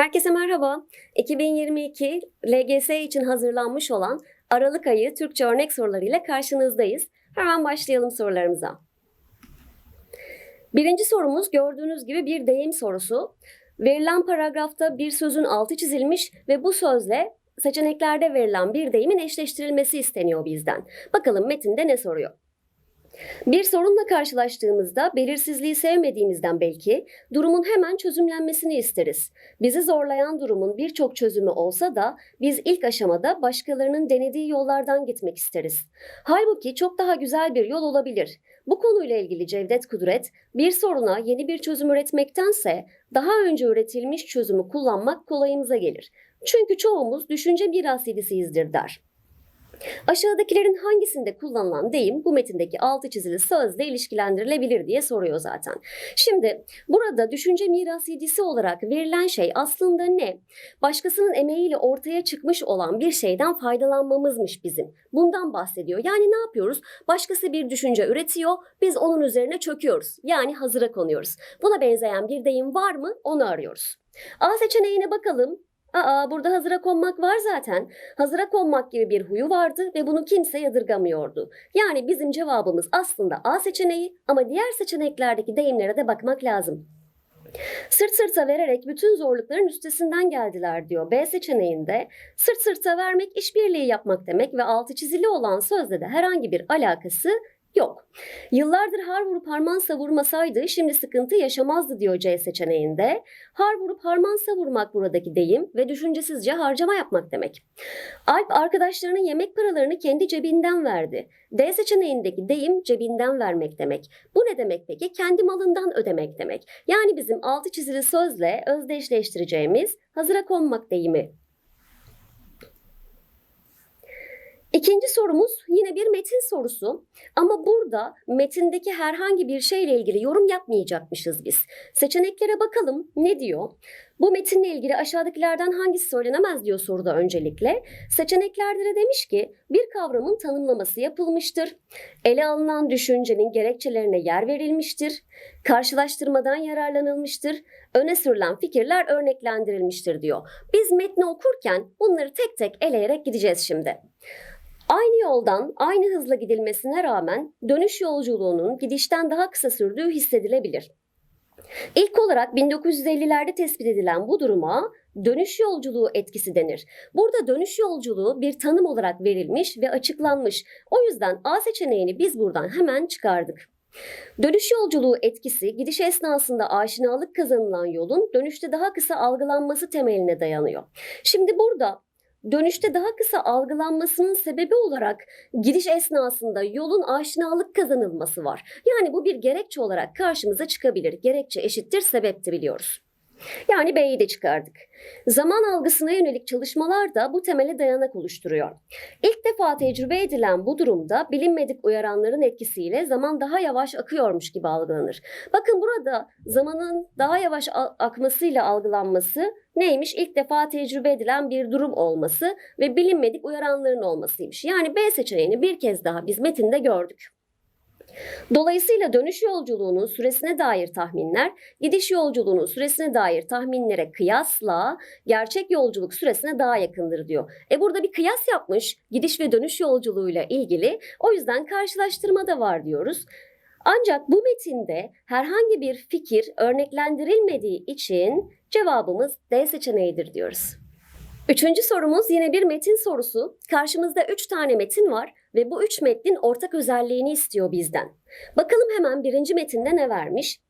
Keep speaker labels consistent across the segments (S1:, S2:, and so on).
S1: Herkese merhaba. 2022 LGS için hazırlanmış olan Aralık ayı Türkçe örnek sorularıyla karşınızdayız. Hemen başlayalım sorularımıza. Birinci sorumuz gördüğünüz gibi bir deyim sorusu. Verilen paragrafta bir sözün altı çizilmiş ve bu sözle seçeneklerde verilen bir deyimin eşleştirilmesi isteniyor bizden. Bakalım metinde ne soruyor? Bir sorunla karşılaştığımızda belirsizliği sevmediğimizden belki durumun hemen çözümlenmesini isteriz. Bizi zorlayan durumun birçok çözümü olsa da biz ilk aşamada başkalarının denediği yollardan gitmek isteriz. Halbuki çok daha güzel bir yol olabilir. Bu konuyla ilgili Cevdet Kudret, bir soruna yeni bir çözüm üretmektense daha önce üretilmiş çözümü kullanmak kolayımıza gelir. Çünkü çoğumuz düşünce mirasiyisiyizdir der. Aşağıdakilerin hangisinde kullanılan deyim bu metindeki altı çizili sözle ilişkilendirilebilir diye soruyor zaten. Şimdi burada düşünce miras yedisi olarak verilen şey aslında ne? Başkasının emeğiyle ortaya çıkmış olan bir şeyden faydalanmamızmış bizim. Bundan bahsediyor. Yani ne yapıyoruz? Başkası bir düşünce üretiyor, biz onun üzerine çöküyoruz. Yani hazıra konuyoruz. Buna benzeyen bir deyim var mı? Onu arıyoruz. A seçeneğine bakalım. Aa burada hazıra konmak var zaten. Hazıra konmak gibi bir huyu vardı ve bunu kimse yadırgamıyordu. Yani bizim cevabımız aslında A seçeneği ama diğer seçeneklerdeki deyimlere de bakmak lazım. Sırt sırta vererek bütün zorlukların üstesinden geldiler diyor. B seçeneğinde sırt sırta vermek işbirliği yapmak demek ve altı çizili olan sözle de herhangi bir alakası Yok. Yıllardır har vurup harman savurmasaydı şimdi sıkıntı yaşamazdı diyor C seçeneğinde. Har vurup harman savurmak buradaki deyim ve düşüncesizce harcama yapmak demek. Alp arkadaşlarının yemek paralarını kendi cebinden verdi. D seçeneğindeki deyim cebinden vermek demek. Bu ne demek peki? Kendi malından ödemek demek. Yani bizim altı çizili sözle özdeşleştireceğimiz hazıra konmak deyimi İkinci sorumuz yine bir metin sorusu ama burada metindeki herhangi bir şeyle ilgili yorum yapmayacakmışız biz. Seçeneklere bakalım ne diyor? Bu metinle ilgili aşağıdakilerden hangisi söylenemez diyor soruda öncelikle. Seçeneklerde de demiş ki bir kavramın tanımlaması yapılmıştır. Ele alınan düşüncenin gerekçelerine yer verilmiştir. Karşılaştırmadan yararlanılmıştır. Öne sürülen fikirler örneklendirilmiştir diyor. Biz metni okurken bunları tek tek eleyerek gideceğiz şimdi. Aynı yoldan aynı hızla gidilmesine rağmen dönüş yolculuğunun gidişten daha kısa sürdüğü hissedilebilir. İlk olarak 1950'lerde tespit edilen bu duruma dönüş yolculuğu etkisi denir. Burada dönüş yolculuğu bir tanım olarak verilmiş ve açıklanmış. O yüzden A seçeneğini biz buradan hemen çıkardık. Dönüş yolculuğu etkisi gidiş esnasında aşinalık kazanılan yolun dönüşte daha kısa algılanması temeline dayanıyor. Şimdi burada dönüşte daha kısa algılanmasının sebebi olarak gidiş esnasında yolun aşinalık kazanılması var. Yani bu bir gerekçe olarak karşımıza çıkabilir. Gerekçe eşittir sebepti biliyoruz. Yani B'yi de çıkardık. Zaman algısına yönelik çalışmalar da bu temele dayanak oluşturuyor. İlk defa tecrübe edilen bu durumda bilinmedik uyaranların etkisiyle zaman daha yavaş akıyormuş gibi algılanır. Bakın burada zamanın daha yavaş akmasıyla algılanması neymiş? İlk defa tecrübe edilen bir durum olması ve bilinmedik uyaranların olmasıymış. Yani B seçeneğini bir kez daha biz metinde gördük. Dolayısıyla dönüş yolculuğunun süresine dair tahminler, gidiş yolculuğunun süresine dair tahminlere kıyasla gerçek yolculuk süresine daha yakındır diyor. E burada bir kıyas yapmış gidiş ve dönüş yolculuğuyla ilgili. O yüzden karşılaştırma da var diyoruz. Ancak bu metinde herhangi bir fikir örneklendirilmediği için cevabımız D seçeneğidir diyoruz. Üçüncü sorumuz yine bir metin sorusu. Karşımızda üç tane metin var ve bu üç metnin ortak özelliğini istiyor bizden. Bakalım hemen birinci metinde ne vermiş?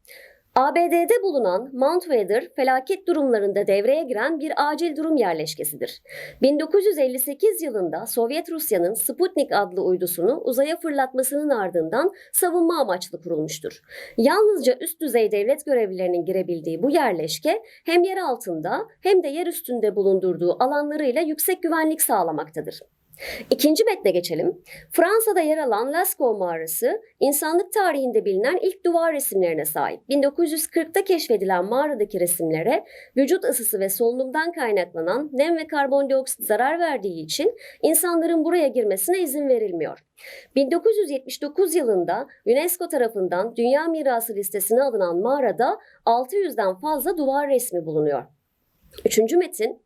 S1: ABD'de bulunan Mount Weather felaket durumlarında devreye giren bir acil durum yerleşkesidir. 1958 yılında Sovyet Rusya'nın Sputnik adlı uydusunu uzaya fırlatmasının ardından savunma amaçlı kurulmuştur. Yalnızca üst düzey devlet görevlilerinin girebildiği bu yerleşke hem yer altında hem de yer üstünde bulundurduğu alanlarıyla yüksek güvenlik sağlamaktadır. İkinci metne geçelim. Fransa'da yer alan Lascaux mağarası, insanlık tarihinde bilinen ilk duvar resimlerine sahip. 1940'ta keşfedilen mağaradaki resimlere vücut ısısı ve solunumdan kaynaklanan nem ve karbondioksit zarar verdiği için insanların buraya girmesine izin verilmiyor. 1979 yılında UNESCO tarafından Dünya Mirası listesine alınan mağarada 600'den fazla duvar resmi bulunuyor. Üçüncü metin,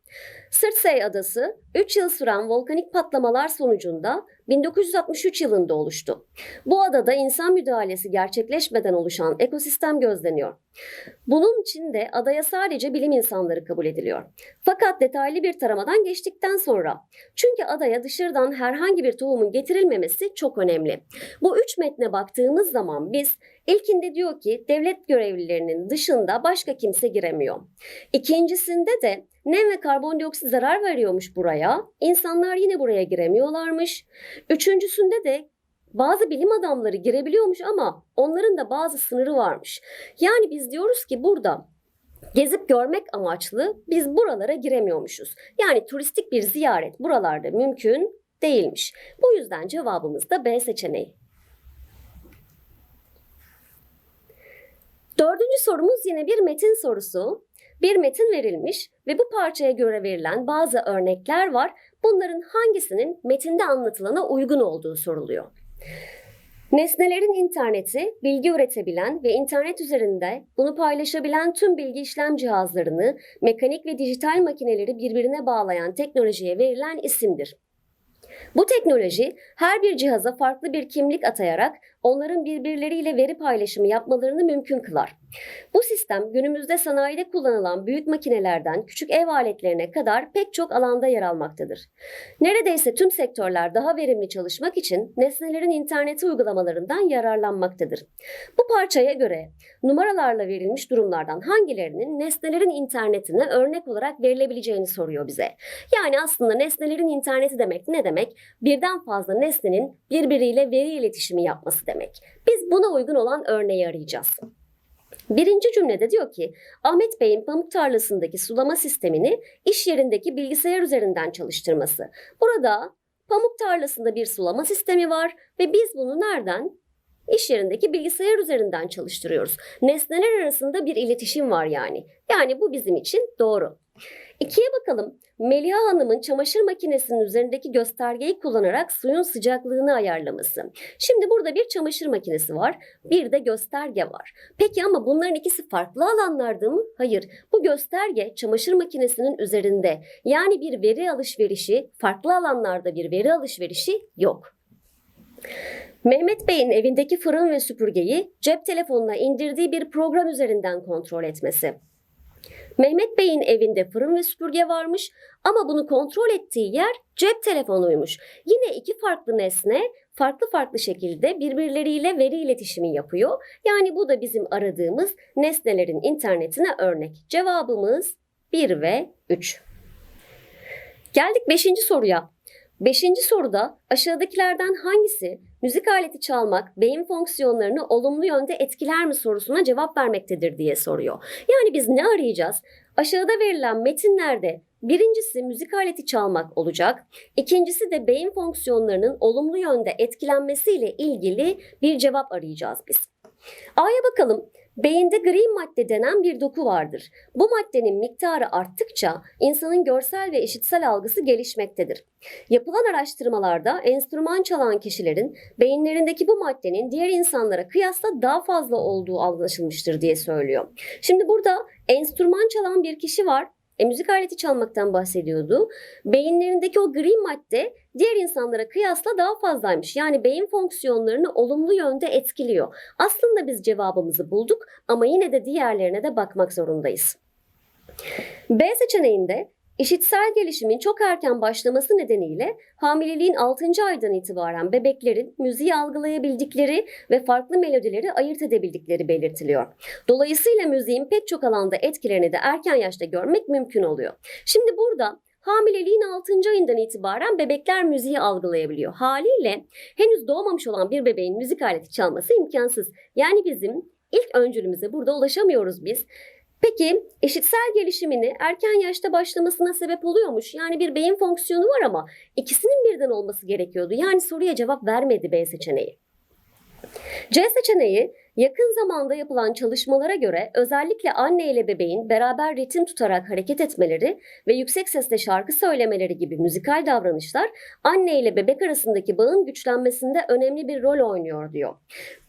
S1: Sırtsey Adası 3 yıl süren volkanik patlamalar sonucunda 1963 yılında oluştu. Bu adada insan müdahalesi gerçekleşmeden oluşan ekosistem gözleniyor. Bunun için de adaya sadece bilim insanları kabul ediliyor. Fakat detaylı bir taramadan geçtikten sonra çünkü adaya dışarıdan herhangi bir tohumun getirilmemesi çok önemli. Bu üç metne baktığımız zaman biz ilkinde diyor ki devlet görevlilerinin dışında başka kimse giremiyor. İkincisinde de nem ve karbondioksit zarar veriyormuş buraya. İnsanlar yine buraya giremiyorlarmış. Üçüncüsünde de bazı bilim adamları girebiliyormuş ama onların da bazı sınırı varmış. Yani biz diyoruz ki burada gezip görmek amaçlı biz buralara giremiyormuşuz. Yani turistik bir ziyaret buralarda mümkün değilmiş. Bu yüzden cevabımız da B seçeneği. Dördüncü sorumuz yine bir metin sorusu. Bir metin verilmiş ve bu parçaya göre verilen bazı örnekler var. Bunların hangisinin metinde anlatılana uygun olduğu soruluyor. Nesnelerin interneti, bilgi üretebilen ve internet üzerinde bunu paylaşabilen tüm bilgi işlem cihazlarını, mekanik ve dijital makineleri birbirine bağlayan teknolojiye verilen isimdir. Bu teknoloji her bir cihaza farklı bir kimlik atayarak onların birbirleriyle veri paylaşımı yapmalarını mümkün kılar. Bu sistem günümüzde sanayide kullanılan büyük makinelerden küçük ev aletlerine kadar pek çok alanda yer almaktadır. Neredeyse tüm sektörler daha verimli çalışmak için nesnelerin interneti uygulamalarından yararlanmaktadır. Bu parçaya göre numaralarla verilmiş durumlardan hangilerinin nesnelerin internetine örnek olarak verilebileceğini soruyor bize. Yani aslında nesnelerin interneti demek ne demek? Birden fazla nesnenin birbiriyle veri iletişimi yapması demek. Biz buna uygun olan örneği arayacağız. Birinci cümlede diyor ki Ahmet Bey'in pamuk tarlasındaki sulama sistemini iş yerindeki bilgisayar üzerinden çalıştırması. Burada pamuk tarlasında bir sulama sistemi var ve biz bunu nereden? İş yerindeki bilgisayar üzerinden çalıştırıyoruz. Nesneler arasında bir iletişim var yani. Yani bu bizim için doğru. İkiye bakalım. Meliha Hanım'ın çamaşır makinesinin üzerindeki göstergeyi kullanarak suyun sıcaklığını ayarlaması. Şimdi burada bir çamaşır makinesi var, bir de gösterge var. Peki ama bunların ikisi farklı alanlarda mı? Hayır. Bu gösterge çamaşır makinesinin üzerinde. Yani bir veri alışverişi, farklı alanlarda bir veri alışverişi yok. Mehmet Bey'in evindeki fırın ve süpürgeyi cep telefonuna indirdiği bir program üzerinden kontrol etmesi. Mehmet Bey'in evinde fırın ve süpürge varmış ama bunu kontrol ettiği yer cep telefonuymuş. Yine iki farklı nesne farklı farklı şekilde birbirleriyle veri iletişimi yapıyor. Yani bu da bizim aradığımız nesnelerin internetine örnek. Cevabımız 1 ve 3. Geldik 5. soruya. Beşinci soruda aşağıdakilerden hangisi müzik aleti çalmak beyin fonksiyonlarını olumlu yönde etkiler mi sorusuna cevap vermektedir diye soruyor. Yani biz ne arayacağız? Aşağıda verilen metinlerde birincisi müzik aleti çalmak olacak. İkincisi de beyin fonksiyonlarının olumlu yönde etkilenmesiyle ilgili bir cevap arayacağız biz. A'ya bakalım. Beyinde gri madde denen bir doku vardır. Bu maddenin miktarı arttıkça insanın görsel ve işitsel algısı gelişmektedir. Yapılan araştırmalarda enstrüman çalan kişilerin beyinlerindeki bu maddenin diğer insanlara kıyasla daha fazla olduğu anlaşılmıştır diye söylüyor. Şimdi burada enstrüman çalan bir kişi var e, müzik aleti çalmaktan bahsediyordu. Beyinlerindeki o gri madde diğer insanlara kıyasla daha fazlaymış. Yani beyin fonksiyonlarını olumlu yönde etkiliyor. Aslında biz cevabımızı bulduk ama yine de diğerlerine de bakmak zorundayız. B seçeneğinde İşitsel gelişimin çok erken başlaması nedeniyle hamileliğin 6. aydan itibaren bebeklerin müziği algılayabildikleri ve farklı melodileri ayırt edebildikleri belirtiliyor. Dolayısıyla müziğin pek çok alanda etkilerini de erken yaşta görmek mümkün oluyor. Şimdi burada Hamileliğin 6. ayından itibaren bebekler müziği algılayabiliyor. Haliyle henüz doğmamış olan bir bebeğin müzik aleti çalması imkansız. Yani bizim ilk öncülümüze burada ulaşamıyoruz biz. Peki eşitsel gelişimini erken yaşta başlamasına sebep oluyormuş. Yani bir beyin fonksiyonu var ama ikisinin birden olması gerekiyordu. Yani soruya cevap vermedi B seçeneği. C seçeneği yakın zamanda yapılan çalışmalara göre özellikle anne ile bebeğin beraber ritim tutarak hareket etmeleri ve yüksek sesle şarkı söylemeleri gibi müzikal davranışlar anne ile bebek arasındaki bağın güçlenmesinde önemli bir rol oynuyor diyor.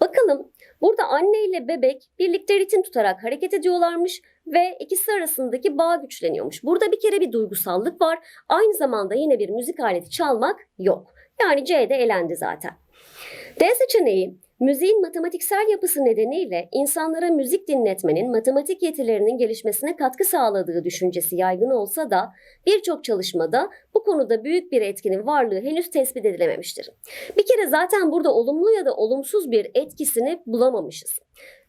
S1: Bakalım Burada anne ile bebek birlikte ritim tutarak hareket ediyorlarmış ve ikisi arasındaki bağ güçleniyormuş. Burada bir kere bir duygusallık var. Aynı zamanda yine bir müzik aleti çalmak yok. Yani C'de elendi zaten. D seçeneği Müziğin matematiksel yapısı nedeniyle insanlara müzik dinletmenin matematik yetilerinin gelişmesine katkı sağladığı düşüncesi yaygın olsa da birçok çalışmada bu konuda büyük bir etkinin varlığı henüz tespit edilememiştir. Bir kere zaten burada olumlu ya da olumsuz bir etkisini bulamamışız.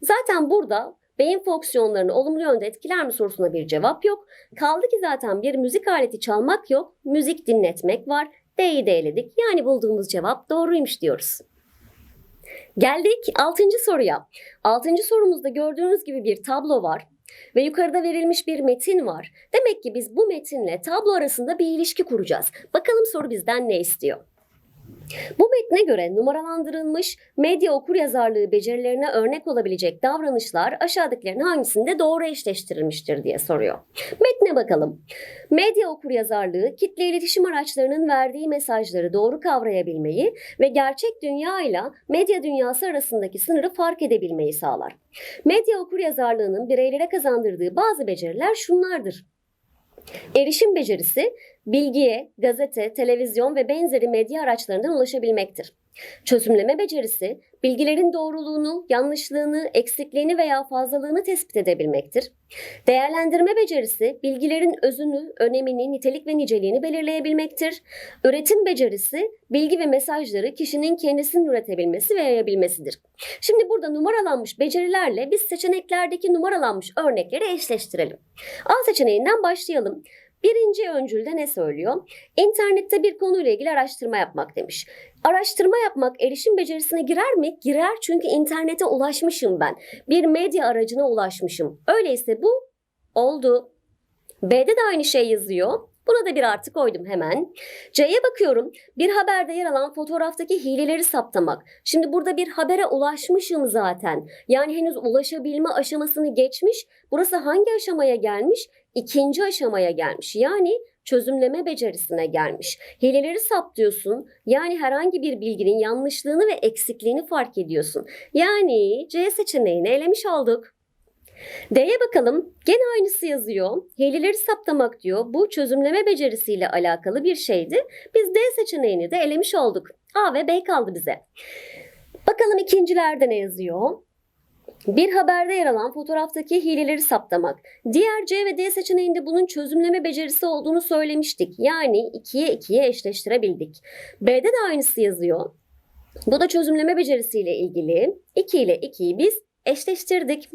S1: Zaten burada beyin fonksiyonlarını olumlu yönde etkiler mi sorusuna bir cevap yok. Kaldı ki zaten bir müzik aleti çalmak yok, müzik dinletmek var. D'yi de eledik. Yani bulduğumuz cevap doğruymuş diyoruz. Geldik 6. soruya. 6. sorumuzda gördüğünüz gibi bir tablo var ve yukarıda verilmiş bir metin var. Demek ki biz bu metinle tablo arasında bir ilişki kuracağız. Bakalım soru bizden ne istiyor? Bu metne göre numaralandırılmış medya okuryazarlığı becerilerine örnek olabilecek davranışlar aşağıdakilerin hangisinde doğru eşleştirilmiştir diye soruyor. Metne bakalım. Medya okuryazarlığı kitle iletişim araçlarının verdiği mesajları doğru kavrayabilmeyi ve gerçek dünya ile medya dünyası arasındaki sınırı fark edebilmeyi sağlar. Medya okuryazarlığının bireylere kazandırdığı bazı beceriler şunlardır. Erişim becerisi bilgiye, gazete, televizyon ve benzeri medya araçlarından ulaşabilmektir. Çözümleme becerisi, bilgilerin doğruluğunu, yanlışlığını, eksikliğini veya fazlalığını tespit edebilmektir. Değerlendirme becerisi, bilgilerin özünü, önemini, nitelik ve niceliğini belirleyebilmektir. Üretim becerisi, bilgi ve mesajları kişinin kendisinin üretebilmesi ve yayabilmesidir. Şimdi burada numaralanmış becerilerle biz seçeneklerdeki numaralanmış örnekleri eşleştirelim. A seçeneğinden başlayalım. Birinci öncülde ne söylüyor? İnternette bir konuyla ilgili araştırma yapmak demiş. Araştırma yapmak erişim becerisine girer mi? Girer çünkü internete ulaşmışım ben. Bir medya aracına ulaşmışım. Öyleyse bu oldu. B'de de aynı şey yazıyor. Buna da bir artı koydum hemen. C'ye bakıyorum. Bir haberde yer alan fotoğraftaki hileleri saptamak. Şimdi burada bir habere ulaşmışım zaten. Yani henüz ulaşabilme aşamasını geçmiş. Burası hangi aşamaya gelmiş? İkinci aşamaya gelmiş. Yani çözümleme becerisine gelmiş. Hileleri saptıyorsun. Yani herhangi bir bilginin yanlışlığını ve eksikliğini fark ediyorsun. Yani C seçeneğini elemiş olduk. D'ye bakalım. Gene aynısı yazıyor. Hileleri saptamak diyor. Bu çözümleme becerisiyle alakalı bir şeydi. Biz D seçeneğini de elemiş olduk. A ve B kaldı bize. Bakalım ikincilerde ne yazıyor? Bir haberde yer alan fotoğraftaki hileleri saptamak. Diğer C ve D seçeneğinde bunun çözümleme becerisi olduğunu söylemiştik. Yani 2'ye 2'ye eşleştirebildik. B'de de aynısı yazıyor. Bu da çözümleme becerisiyle ilgili. 2 ile 2'yi biz eşleştirdik.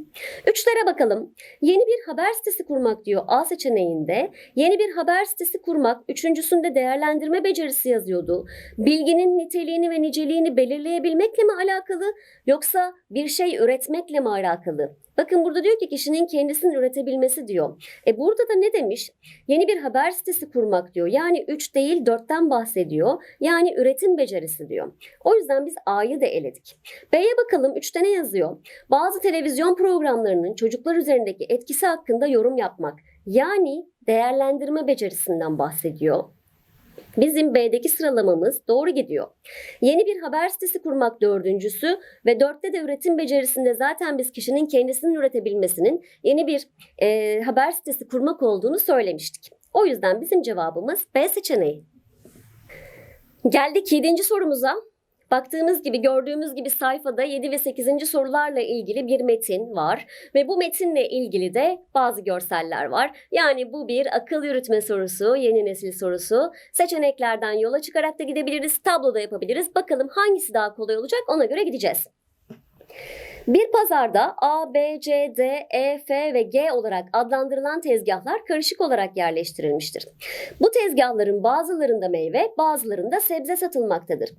S1: Üçlere bakalım. Yeni bir haber sitesi kurmak diyor A seçeneğinde. Yeni bir haber sitesi kurmak. Üçüncüsünde değerlendirme becerisi yazıyordu. Bilginin niteliğini ve niceliğini belirleyebilmekle mi alakalı yoksa bir şey üretmekle mi alakalı? Bakın burada diyor ki kişinin kendisini üretebilmesi diyor. E burada da ne demiş? Yeni bir haber sitesi kurmak diyor. Yani 3 değil 4'ten bahsediyor. Yani üretim becerisi diyor. O yüzden biz A'yı da eledik. B'ye bakalım 3'te ne yazıyor? Bazı televizyon programlarının çocuklar üzerindeki etkisi hakkında yorum yapmak. Yani değerlendirme becerisinden bahsediyor. Bizim B'deki sıralamamız doğru gidiyor. Yeni bir haber sitesi kurmak dördüncüsü ve dörtte de üretim becerisinde zaten biz kişinin kendisinin üretebilmesinin yeni bir e, haber sitesi kurmak olduğunu söylemiştik. O yüzden bizim cevabımız B seçeneği. Geldik yedinci sorumuza. Baktığımız gibi gördüğümüz gibi sayfada 7 ve 8. sorularla ilgili bir metin var ve bu metinle ilgili de bazı görseller var. Yani bu bir akıl yürütme sorusu, yeni nesil sorusu. Seçeneklerden yola çıkarak da gidebiliriz, tabloda yapabiliriz. Bakalım hangisi daha kolay olacak ona göre gideceğiz. Bir pazarda A, B, C, D, E, F ve G olarak adlandırılan tezgahlar karışık olarak yerleştirilmiştir. Bu tezgahların bazılarında meyve, bazılarında sebze satılmaktadır.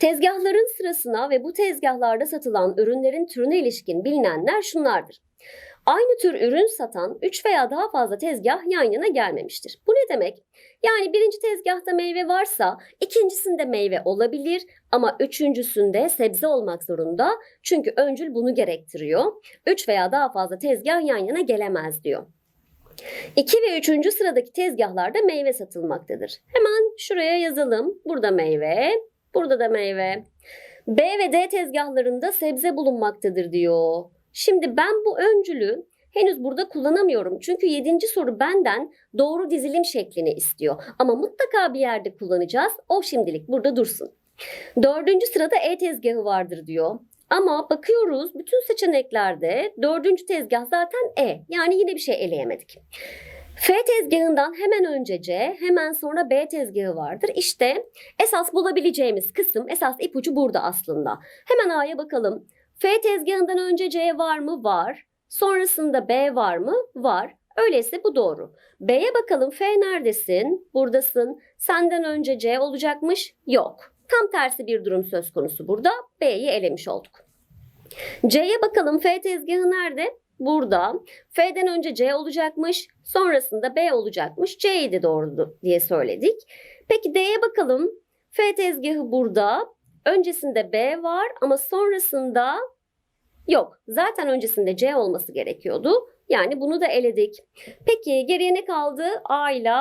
S1: Tezgahların sırasına ve bu tezgahlarda satılan ürünlerin türüne ilişkin bilinenler şunlardır. Aynı tür ürün satan 3 veya daha fazla tezgah yan yana gelmemiştir. Bu ne demek? Yani birinci tezgahta meyve varsa ikincisinde meyve olabilir ama üçüncüsünde sebze olmak zorunda. Çünkü öncül bunu gerektiriyor. 3 veya daha fazla tezgah yan yana gelemez diyor. 2 ve 3. sıradaki tezgahlarda meyve satılmaktadır. Hemen şuraya yazalım. Burada meyve, burada da meyve. B ve D tezgahlarında sebze bulunmaktadır diyor. Şimdi ben bu öncülü henüz burada kullanamıyorum. Çünkü 7. soru benden doğru dizilim şeklini istiyor. Ama mutlaka bir yerde kullanacağız. O şimdilik burada dursun. Dördüncü sırada E tezgahı vardır diyor. Ama bakıyoruz bütün seçeneklerde dördüncü tezgah zaten E. Yani yine bir şey eleyemedik. F tezgahından hemen önce C, hemen sonra B tezgahı vardır. İşte esas bulabileceğimiz kısım, esas ipucu burada aslında. Hemen A'ya bakalım. F tezgahından önce C var mı? Var. Sonrasında B var mı? Var. Öyleyse bu doğru. B'ye bakalım. F neredesin? Buradasın. Senden önce C olacakmış? Yok. Tam tersi bir durum söz konusu burada. B'yi elemiş olduk. C'ye bakalım. F tezgahı nerede? Burada. F'den önce C olacakmış. Sonrasında B olacakmış. C'yi de doğru diye söyledik. Peki D'ye bakalım. F tezgahı burada. Öncesinde B var ama sonrasında yok. Zaten öncesinde C olması gerekiyordu. Yani bunu da eledik. Peki geriye ne kaldı? A ile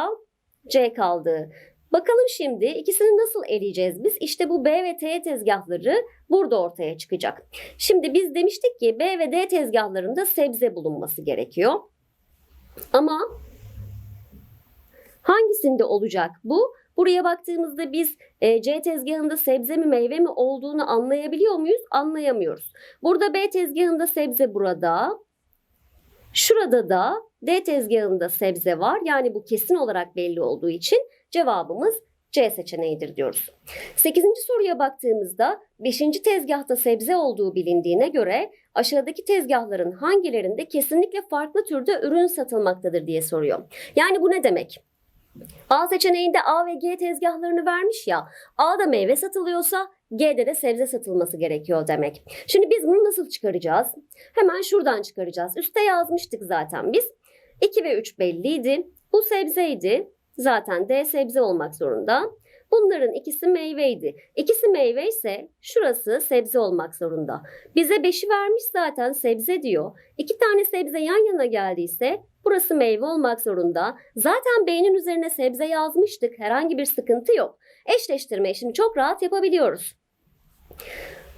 S1: C kaldı. Bakalım şimdi ikisini nasıl eleyeceğiz biz? İşte bu B ve T tezgahları burada ortaya çıkacak. Şimdi biz demiştik ki B ve D tezgahlarında sebze bulunması gerekiyor. Ama hangisinde olacak bu? Buraya baktığımızda biz e, C tezgahında sebze mi meyve mi olduğunu anlayabiliyor muyuz? Anlayamıyoruz. Burada B tezgahında sebze burada. Şurada da D tezgahında sebze var. Yani bu kesin olarak belli olduğu için cevabımız C seçeneğidir diyoruz. 8. soruya baktığımızda 5. tezgahta sebze olduğu bilindiğine göre aşağıdaki tezgahların hangilerinde kesinlikle farklı türde ürün satılmaktadır diye soruyor. Yani bu ne demek? A seçeneğinde A ve G tezgahlarını vermiş ya. A'da meyve satılıyorsa G'de de sebze satılması gerekiyor demek. Şimdi biz bunu nasıl çıkaracağız? Hemen şuradan çıkaracağız. Üste yazmıştık zaten biz. 2 ve 3 belliydi. Bu sebzeydi. Zaten D sebze olmak zorunda. Bunların ikisi meyveydi. İkisi meyve ise şurası sebze olmak zorunda. Bize 5'i vermiş zaten sebze diyor. İki tane sebze yan yana geldiyse burası meyve olmak zorunda. Zaten B'nin üzerine sebze yazmıştık. Herhangi bir sıkıntı yok. Eşleştirme işini çok rahat yapabiliyoruz.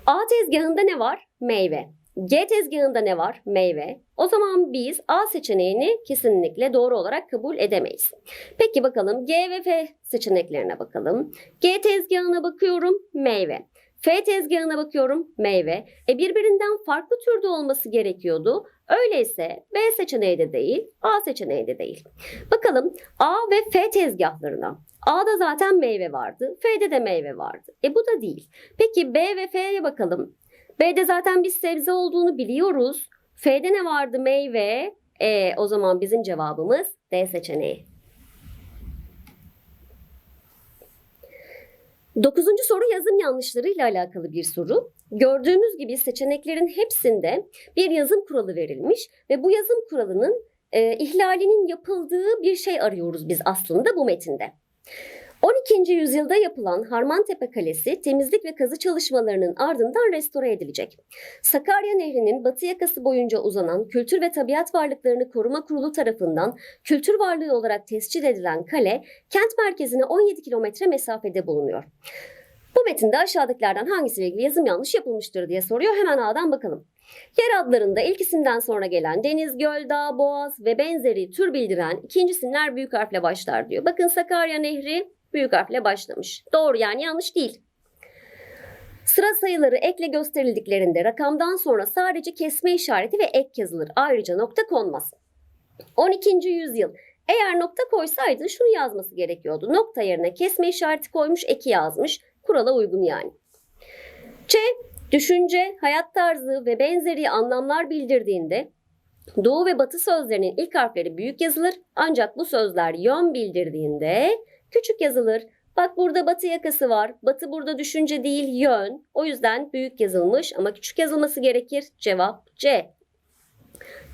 S1: A tezgahında ne var? Meyve. G tezgahında ne var? Meyve. O zaman biz A seçeneğini kesinlikle doğru olarak kabul edemeyiz. Peki bakalım G ve F seçeneklerine bakalım. G tezgahına bakıyorum meyve. F tezgahına bakıyorum meyve. E birbirinden farklı türde olması gerekiyordu. Öyleyse B seçeneği de değil, A seçeneği de değil. Bakalım A ve F tezgahlarına. A'da zaten meyve vardı, F'de de meyve vardı. E bu da değil. Peki B ve F'ye bakalım. B'de zaten biz sebze olduğunu biliyoruz. F'de ne vardı? Meyve. E, o zaman bizim cevabımız D seçeneği. Dokuzuncu soru yazım yanlışlarıyla alakalı bir soru. Gördüğümüz gibi seçeneklerin hepsinde bir yazım kuralı verilmiş ve bu yazım kuralının e, ihlalinin yapıldığı bir şey arıyoruz biz aslında bu metinde. 12. yüzyılda yapılan Harmantepe Kalesi temizlik ve kazı çalışmalarının ardından restore edilecek. Sakarya Nehri'nin batı yakası boyunca uzanan Kültür ve Tabiat Varlıklarını Koruma Kurulu tarafından kültür varlığı olarak tescil edilen kale, kent merkezine 17 kilometre mesafede bulunuyor. Bu metinde aşağıdakilerden hangisiyle ilgili yazım yanlış yapılmıştır diye soruyor. Hemen A'dan bakalım. Yer adlarında ilk isimden sonra gelen deniz, göl, dağ, boğaz ve benzeri tür bildiren ikinci isimler büyük harfle başlar diyor. Bakın Sakarya Nehri büyük harfle başlamış. Doğru yani yanlış değil. Sıra sayıları ekle gösterildiklerinde rakamdan sonra sadece kesme işareti ve ek yazılır. Ayrıca nokta konmaz. 12. yüzyıl eğer nokta koysaydı şunu yazması gerekiyordu. Nokta yerine kesme işareti koymuş, eki yazmış. Kurala uygun yani. C. Düşünce, hayat tarzı ve benzeri anlamlar bildirdiğinde Doğu ve Batı sözlerinin ilk harfleri büyük yazılır ancak bu sözler yön bildirdiğinde küçük yazılır. Bak burada batı yakası var. Batı burada düşünce değil yön. O yüzden büyük yazılmış ama küçük yazılması gerekir. Cevap C.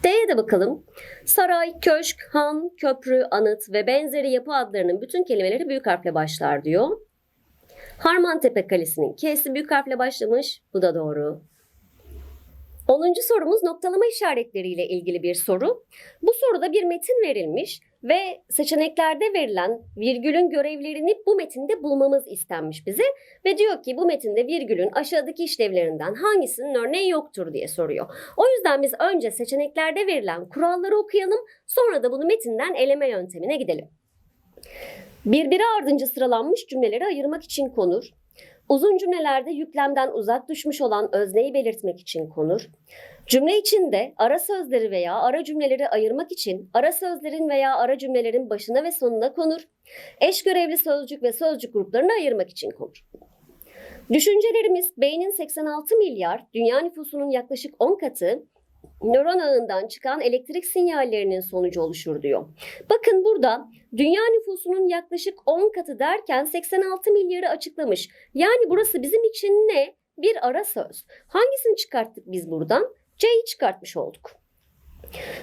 S1: D'ye de bakalım. Saray, köşk, han, köprü, anıt ve benzeri yapı adlarının bütün kelimeleri büyük harfle başlar diyor. Harmantepe Kalesi'nin K'si büyük harfle başlamış. Bu da doğru. 10. sorumuz noktalama işaretleriyle ilgili bir soru. Bu soruda bir metin verilmiş ve seçeneklerde verilen virgülün görevlerini bu metinde bulmamız istenmiş bize ve diyor ki bu metinde virgülün aşağıdaki işlevlerinden hangisinin örneği yoktur diye soruyor. O yüzden biz önce seçeneklerde verilen kuralları okuyalım sonra da bunu metinden eleme yöntemine gidelim. Birbiri ardınca sıralanmış cümleleri ayırmak için konur. Uzun cümlelerde yüklemden uzak düşmüş olan özneyi belirtmek için konur. Cümle içinde ara sözleri veya ara cümleleri ayırmak için ara sözlerin veya ara cümlelerin başına ve sonuna konur. Eş görevli sözcük ve sözcük gruplarını ayırmak için konur. Düşüncelerimiz beynin 86 milyar, dünya nüfusunun yaklaşık 10 katı, nöron ağından çıkan elektrik sinyallerinin sonucu oluşur diyor. Bakın burada dünya nüfusunun yaklaşık 10 katı derken 86 milyarı açıklamış. Yani burası bizim için ne? Bir ara söz. Hangisini çıkarttık biz buradan? C'yi çıkartmış olduk.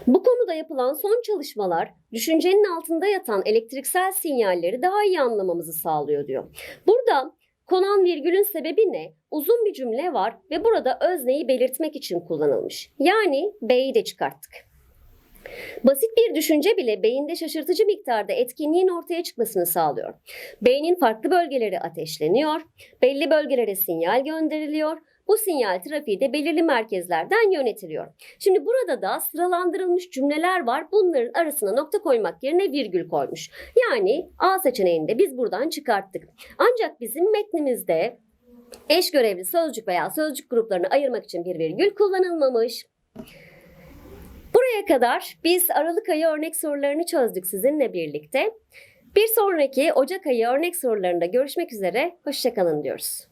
S1: Bu konuda yapılan son çalışmalar düşüncenin altında yatan elektriksel sinyalleri daha iyi anlamamızı sağlıyor diyor. Burada konan virgülün sebebi ne? Uzun bir cümle var ve burada özneyi belirtmek için kullanılmış. Yani B'yi de çıkarttık. Basit bir düşünce bile beyinde şaşırtıcı miktarda etkinliğin ortaya çıkmasını sağlıyor. Beynin farklı bölgeleri ateşleniyor, belli bölgelere sinyal gönderiliyor. Bu sinyal trafiği de belirli merkezlerden yönetiliyor. Şimdi burada da sıralandırılmış cümleler var. Bunların arasına nokta koymak yerine virgül koymuş. Yani A seçeneğini de biz buradan çıkarttık. Ancak bizim metnimizde eş görevli sözcük veya sözcük gruplarını ayırmak için bir virgül kullanılmamış. Buraya kadar biz Aralık ayı örnek sorularını çözdük sizinle birlikte. Bir sonraki Ocak ayı örnek sorularında görüşmek üzere. Hoşçakalın diyoruz.